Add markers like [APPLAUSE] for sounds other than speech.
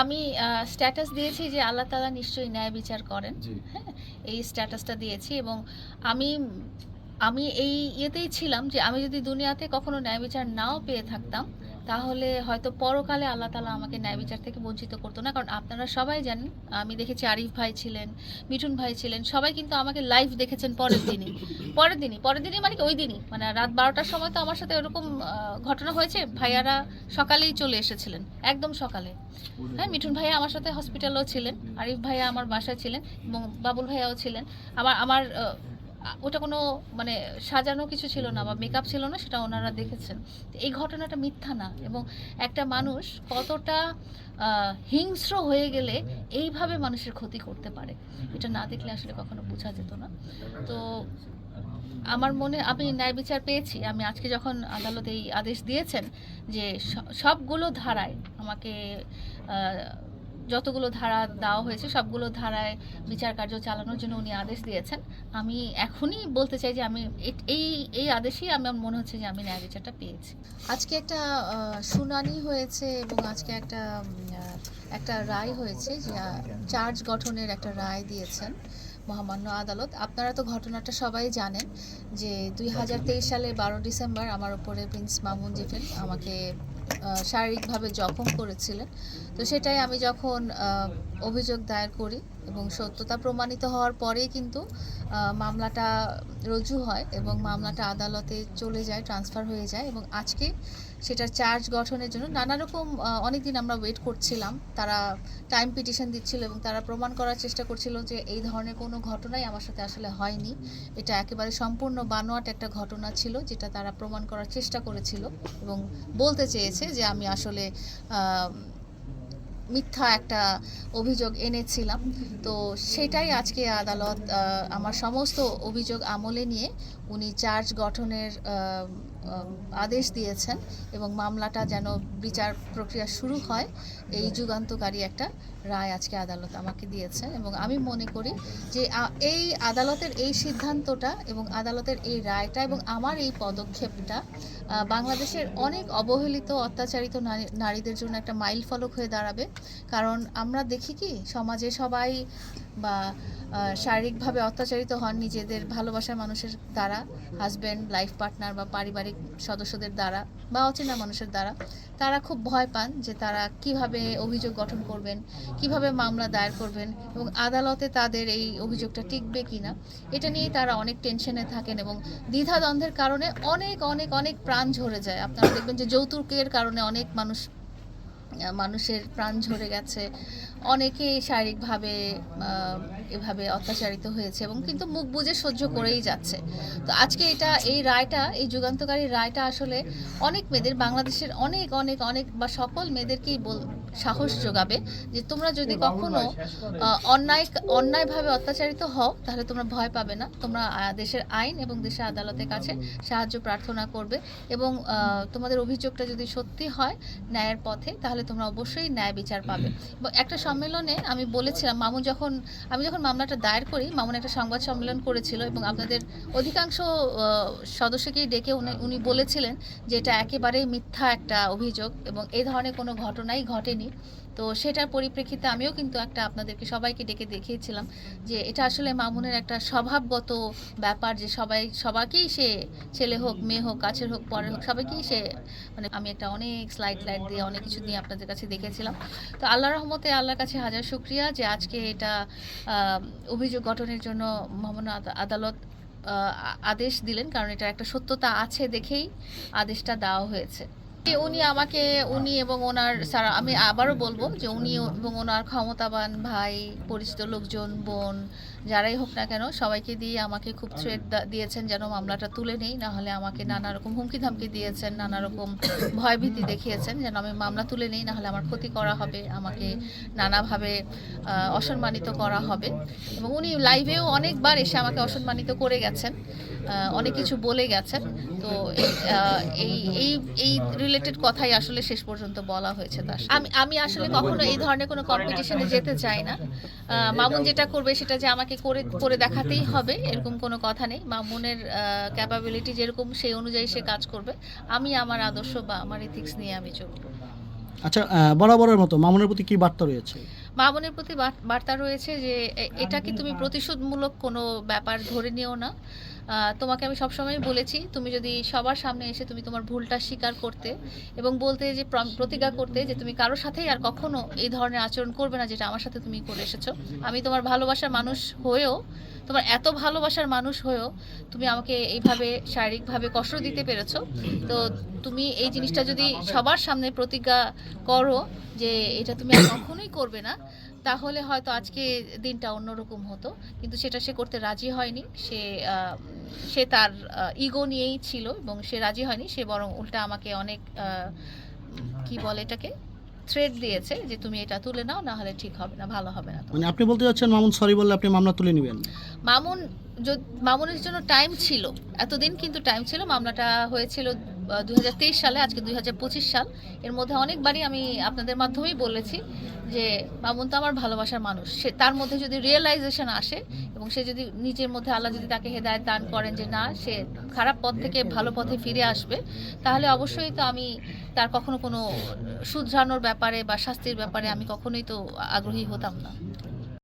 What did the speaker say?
আমি স্ট্যাটাস দিয়েছি যে আল্লাহ তালা নিশ্চয়ই ন্যায় বিচার করেন। হ্যাঁ এই স্ট্যাটাসটা দিয়েছি এবং আমি আমি এই ইয়েতেই ছিলাম যে আমি যদি দুনিয়াতে কখনো ন্যায় বিচার নাও পেয়ে থাকতাম, তাহলে হয়তো পরকালে আল্লাহ তালা আমাকে ন্যায় বিচার থেকে বঞ্চিত করতো না। কারণ আপনারা সবাই জানেন, আমি দেখেছি আরিফ ভাই ছিলেন, মিঠুন ভাই ছিলেন, সবাই কিন্তু আমাকে লাইভ দেখেছেন পরের দিনই। পরের দিনই পরের দিনই মানে ওই দিনই মানে রাত বারোটার সময় তো আমার সাথে ওরকম ঘটনা হয়েছে, ভাইয়ারা সকালেই চলে এসেছিলেন, একদম সকালে। হ্যাঁ মিঠুন ভাইয়া আমার সাথে হসপিটালেও ছিলেন, আরিফ ভাইয়া আমার বাসায় ছিলেন এবং বাবুল ভাইয়াও ছিলেন। আমার আমার ওটা কোনো মানে সাজানো কিছু ছিল না বা মেকআপ ছিল না, সেটা ওনারা দেখেছেন। এই ঘটনাটা মিথ্যা না এবং একটা মানুষ কতটা হিংস্র হয়ে গেলে এইভাবে মানুষের ক্ষতি করতে পারে। এটা না দেখলে আসলে কখনো বোঝা যেত না। তো আমার মনে, আমি ন্যায় বিচার পেয়েছি। আমি আজকে যখন আদালত এই আদেশ দিয়েছেন যে সবগুলো ধারায় আমাকে যতগুলো ধারা দেওয়া হয়েছে, সবগুলো ধারায় বিচার কার্য চালানোর জন্য উনি আদেশ দিয়েছেন। আমি এখনই বলতে চাই যে আমি এই এই আদেশেই আমার মনে হচ্ছে যে আমি ন্যায় বিচারটা পেয়েছি। আজকে একটা শুনানি হয়েছে এবং আজকে একটা একটা রায় হয়েছে যে চার্জ গঠনের একটা রায় দিয়েছেন মহামান্য আদালত। আপনারা তো ঘটনাটা সবাই জানেন যে দুই হাজার তেইশ সালে বারো ডিসেম্বর আমার উপরে প্রিন্স মামুন জিফেন আমাকে শারীরিকভাবে জখম করেছিলেন। তো সেটাই আমি যখন অভিযোগ দায়ের করি এবং সত্যতা প্রমাণিত হওয়ার পরেই কিন্তু মামলাটা রুজু হয় এবং মামলাটা আদালতে চলে যায় ট্রান্সফার হয়ে যায় এবং আজকে সেটার চার্জ গঠনের জন্য নানা রকম অনেক দিন আমরা ওয়েট করছিলাম। তারা টাইম পিটিশন দিচ্ছিল এবং তারা প্রমাণ করার চেষ্টা করছিল যে এই ধরনের কোনো ঘটনাই আমার সাথে আসলে হয়নি। এটা একেবারে সম্পূর্ণ বানোয়াট একটা ঘটনা ছিল যেটা তারা প্রমাণ করার চেষ্টা করেছিল এবং বলতে চেয়েছে যে আমি আসলে মিথ্যা একটা অভিযোগ এনেছিলাম। তো সেটাই আজকে আদালত আমার সমস্ত অভিযোগ আমলে নিয়ে উনি চার্জ গঠনের আদেশ দিয়েছেন এবং মামলাটা যেন বিচার প্রক্রিয়া শুরু হয়, এই যুগান্তকারী একটা রায় আজকে আদালত আমাকে দিয়েছেন এবং আমি মনে করি যে এই আদালতের এই সিদ্ধান্তটা এবং আদালতের এই রায়টা এবং আমার এই পদক্ষেপটা বাংলাদেশের অনেক অবহেলিত, অত্যাচারিত নারী- নারীদের জন্য একটা মাইল ফলক হয়ে দাঁড়াবে। কারণ আমরা দেখি কি, সমাজে সবাই বা শারীরিকভাবে অত্যাচারিত হন নিজেদের ভালোবাসার মানুষের দ্বারা হাজব্যান্ড লাইফ পার্টনার বা পারিবারিক সদস্যদের দ্বারা বা অচেনা মানুষের দ্বারা, তারা খুব ভয় পান যে তারা কীভাবে অভিযোগ গঠন করবেন, কীভাবে মামলা দায়ের করবেন এবং আদালতে তাদের এই অভিযোগটা টিকবে কিনা, এটা নিয়েই তারা অনেক টেনশনে থাকেন এবং দ্বিধাদ্বন্দ্বের কারণে অনেক অনেক অনেক প্রাণ ঝরে যায়। আপনারা দেখবেন যে যৌতুকের কারণে অনেক মানুষ মানুষের প্রাণ ঝরে গেছে। অনেকেই শারীরিকভাবে এভাবে অত্যাচারিত হয়েছে এবং কিন্তু মুখ বুজে সহ্য করেই যাচ্ছে। তো আজকে এটা এই রায়টা এই যুগান্তকারী রায়টা আসলে অনেক মেয়েদের বাংলাদেশের অনেক অনেক অনেক বা সকল মেয়েদেরকেই বল সাহস যোগাবে যে তোমরা যদি কখনো অন্যায় অন্যায়ভাবে অত্যাচারিত হও তাহলে তোমরা ভয় পাবে না। তোমরা দেশের আইন এবং দেশের আদালতের কাছে সাহায্য প্রার্থনা করবে এবং তোমাদের অভিযোগটা যদি সত্যি হয় ন্যায়ের পথে তাহলে তোমরা অবশ্যই ন্যায় বিচার পাবে। এবং একটা সম্মেলনে আমি বলেছিলাম, মামুন যখন, আমি যখন মামলাটা দায়ের করি, মামুন একটা সংবাদ সম্মেলন করেছিল এবং আপনাদের অধিকাংশ সদস্যকেই ডেকে উনি উনি বলেছিলেন যে এটা একেবারেই মিথ্যা একটা অভিযোগ এবং এই ধরনের কোনো ঘটনাই ঘটেনি। তো সেটার পরিপ্রেক্ষিতে আমিও কিন্তু একটা আপনাদেরকে সবাইকে ডেকে দেখিয়েছিলাম যে এটা আসলে মামুনের একটা স্বভাবগত ব্যাপার যে সবাই সবাইকেই সে ছেলে হোক, মেয়ে হোক, কাছের হোক, পরের হোক, সবাইকেই সে মানে আমি একটা অনেক স্লাইড লাইট দিয়ে অনেক কিছু দিয়ে আপনাদের কাছে দেখেছিলাম। তো আল্লাহ রহমতে আল্লাহর কাছে হাজার শুক্রিয়া যে আজকে এটা অভিযোগ গঠনের জন্য মহামান্য আদালত আদেশ দিলেন। কারণ এটা একটা সত্যতা আছে দেখেই আদেশটা দেওয়া হয়েছে। উনি আমাকে, উনি এবং ওনার স্যার আমি আবারও বলব যে উনি এবং ওনার ক্ষমতাবান ভাই, পরিচিত লোকজন, বোন যারাই হোক না কেন সবাইকে দিয়ে আমাকে খুব থ্রেট দিয়েছেন যেন মামলাটা তুলে নেই না হলে আমাকে নানা রকম হুমকি ধামকি দিয়েছেন নানা রকম [COUGHS] ভয়ভীতি দেখিয়েছেন যেন আমি মামলা তুলে নেই না হলে আমার ক্ষতি করা হবে আমাকে নানাভাবে অসম্মানিত করা হবে। এবং উনি লাইভেও অনেকবার এসে আমাকে অসম্মানিত করে গেছেন অনেক কিছু বলে গেছেন। তো এই, এই এই এই রিলেটেড কথাই আসলে শেষ পর্যন্ত বলা হয়েছে তার আমি আমি আসলে কখনো এই ধরনের কোনো কম্পিটিশনে যেতে চাই না। মামুন যেটা করবে সেটা যে আমাকে করে করে দেখাতেই হবে এরকম কোনো কথা নেই। মামুনের ক্যাপাবিলিটি যেরকম সেই অনুযায়ী সে কাজ করবে। আমি আমার আদর্শ বা আমার ইথিক্স নিয়ে আমি চলব। আচ্ছা বরাবরের মতো মামুনের প্রতি কি বার্তা রয়েছে? মামুনের প্রতি বার্তা রয়েছে যে এটা কি তুমি প্রতিশোধমূলক কোনো ব্যাপার ধরে নিও না। তোমাকে আমি সবসময় বলেছি, তুমি যদি সবার সামনে এসে তুমি তোমার ভুলটা স্বীকার করতে এবং বলতে যে প্র- প্রতিজ্ঞা করতে যে তুমি কারোর সাথেই আর কখনো এই ধরনের আচরণ করবে না যেটা আমার সাথে তুমি করে এসেছ। আমি তোমার ভালোবাসার মানুষ হয়েও, তোমার এত ভালোবাসার মানুষ হয়েও তুমি আমাকে এইভাবে শারীরিকভাবে কষ্ট দিতে পেরেছ। তো তুমি এই জিনিসটা যদি সবার সামনে প্রতিজ্ঞা করো যে এটা তুমি আর কখনোই করবে না, তাহলে হয়তো আজকে দিনটা অন্যরকম হতো। কিন্তু সেটা সে করতে রাজি হয়নি, সে সে তার ইগো নিয়েই ছিল এবং সে রাজি হয়নি সে বরং উল্টা আমাকে অনেক কি বলে এটাকে থ্রেড দিয়েছে যে তুমি এটা তুলে নাও না হলে ঠিক হবে না ভালো হবে না মানে আপনি বলতে যাচ্ছেন মামুন সরি বললে আপনি মামলা তুলে নেবেন। মামুন মামুনের জন্য টাইম ছিল এতদিন কিন্তু টাইম ছিল মামলাটা হয়েছিল দুই হাজার তেইশ সালে, আজকে দুই হাজার পঁচিশ সাল, এর মধ্যে অনেকবারই আমি আপনাদের মাধ্যমেই বলেছি যে মামুন তো আমার ভালোবাসার মানুষ। সে তার মধ্যে যদি রিয়েলাইজেশন আসে এবং সে যদি নিজের মধ্যে আল্লাহ যদি তাকে হেদায়ত দান করেন যে না, সে খারাপ পথ থেকে ভালো পথে ফিরে আসবে, তাহলে অবশ্যই তো আমি তার কখনো কোনো শুধরানোর ব্যাপারে বা শাস্তির ব্যাপারে আমি কখনোই তো আগ্রহী হতাম না।